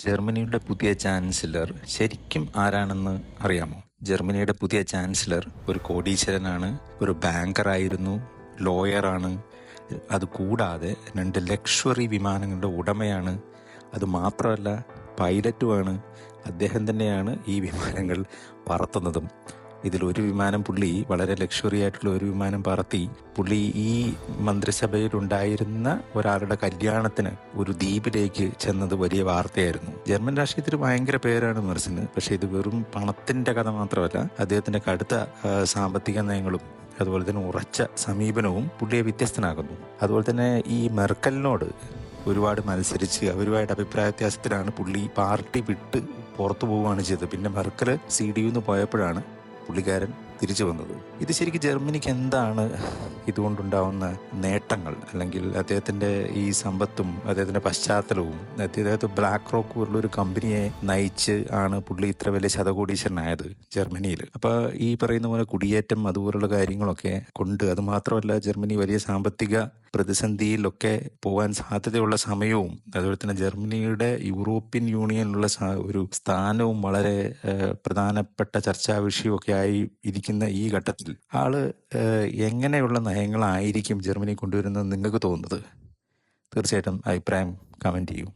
ജർമ്മനിയുടെ പുതിയ ചാൻസലർ ശരിക്കും ആരാണെന്ന് അറിയാമോ? ജർമ്മനിയുടെ പുതിയ ചാൻസലർ ഒരു കോടീശ്വരനാണ് ഒരു ബാങ്കറായിരുന്നു ലോയറാണ് അത് കൂടാതെ രണ്ട് ലക്ഷറി വിമാനങ്ങളുടെ ഉടമയാണ്. അത് മാത്രമല്ല പൈലറ്റുമാണ് അദ്ദേഹം തന്നെയാണ് ഈ വിമാനങ്ങൾ പറത്തുന്നതും. ഇതിൽ ഒരു വിമാനം പുള്ളി വളരെ ലക്ഷറി ആയിട്ടുള്ള ഒരു വിമാനം പറത്തി. പുള്ളി ഈ മന്ത്രിസഭയിൽ ഉണ്ടായിരുന്ന ഒരാളുടെ കല്യാണത്തിന് ഒരു ദ്വീപിലേക്ക് ചെന്നത് വലിയ വാർത്തയായിരുന്നു. ജർമ്മൻ രാഷ്ട്രീയത്തിൽ ഭയങ്കര പേരാണ് മെർസിന്. പക്ഷെ ഇത് വെറും പണത്തിന്റെ കഥ മാത്രമല്ല അദ്ദേഹത്തിന്റെ കടുത്ത സാമ്പത്തിക നയങ്ങളും അതുപോലെ തന്നെ ഉറച്ച സമീപനവും പുള്ളിയെ വ്യത്യസ്തനാകുന്നു അതുപോലെ തന്നെ ഈ മെർക്കലിനോട് ഒരുപാട് മത്സരിച്ച് അവരുമായിട്ട് അഭിപ്രായ വ്യത്യാസത്തിലാണ് പുള്ളി പാർട്ടി വിട്ട് പുറത്തു പോവുകയാണ് ചെയ്തത്. പിന്നെ മെർക്കൽ സി ഡി യുന്ന് പോയപ്പോഴാണ് പുള്ളിക്കാരൻ തിരിച്ചു വന്നത്. ഇത് ശരിക്കും ജർമ്മനിക്ക് എന്താണ് ഇതുകൊണ്ടുണ്ടാവുന്ന നേട്ടങ്ങൾ? അല്ലെങ്കിൽ അദ്ദേഹത്തിന്റെ ഈ സമ്പത്തും അദ്ദേഹത്തിന്റെ പശ്ചാത്തലവും അദ്ദേഹത്തെ ബ്ലാക്ക് റോക്ക് പോലുള്ള ഒരു കമ്പനിയെ നയിച്ച് ആണ് പുള്ളി ഇത്ര വലിയ ശതകോടീശ്വരനായത് ജർമ്മനിയിൽ. അപ്പോൾ ഈ പറയുന്ന പോലെ കുടിയേറ്റം അതുപോലുള്ള കാര്യങ്ങളൊക്കെ കൊണ്ട് അത് മാത്രമല്ല ജർമ്മനി വലിയ സാമ്പത്തിക പ്രതിസന്ധിയിലൊക്കെ പോകാൻ സാധ്യതയുള്ള സമയവും അതുപോലെ തന്നെ ജർമ്മനിയുടെ യൂറോപ്യൻ യൂണിയനിലുള്ള ഒരു സ്ഥാനവും വളരെ പ്രധാനപ്പെട്ട ചർച്ചാ വിഷയമൊക്കെ ആയി ഇരിക്കുന്ന. ഈ ഘട്ടത്തിൽ ആൾ എങ്ങനെയുള്ള നയങ്ങളായിരിക്കും ജർമ്മനി കൊണ്ടുവരുന്നത് നിങ്ങൾക്ക് തോന്നുന്നത്? തീർച്ചയായിട്ടും അഭിപ്രായം കമന്റ് ചെയ്യൂ.